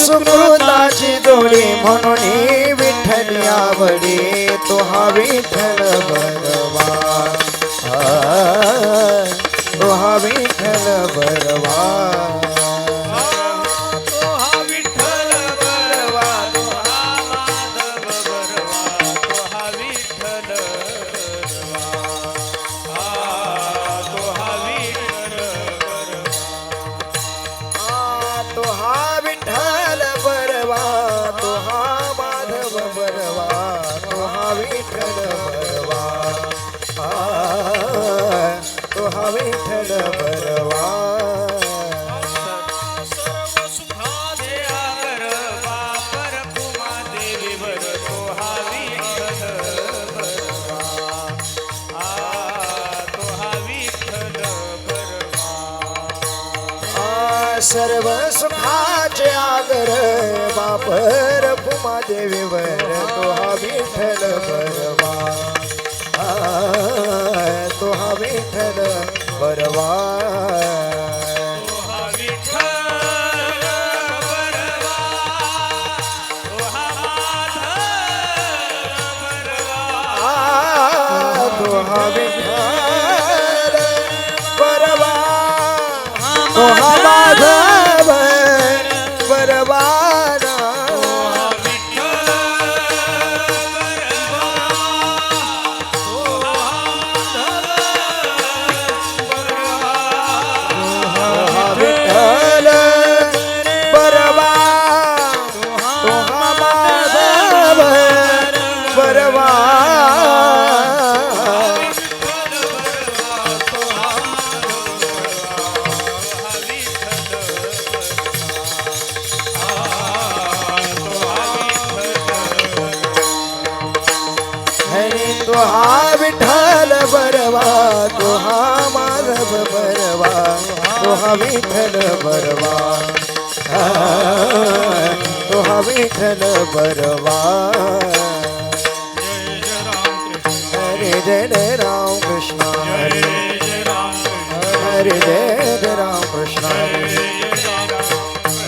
सुमृताची जोडी म्हणून विठ्ठल आवडे तो हा विठ्ठल भगवान सर्व सुखाचे आगर वापर कुमा देवी वर तो हा विठ्ठल आ तो हा विठ्ठल बरवा आ, हरी तो विठ्ठल बरवा तो हा माधव बरवा तो हा विठ्ठल बरवा। आ, तो हा विठ्ठल बरवा। हरे जय जय राम कृष्ण हरे हरे जय जय राम कृष्ण। हरे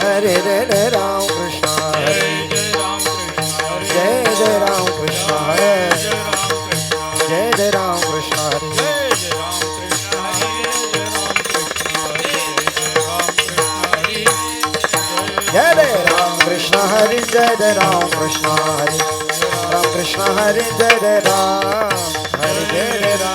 हरे जय जय Ram Hare Jai Ram Krishna Hare Ram Krishna Hare Jai Ram Hare Jai Ram.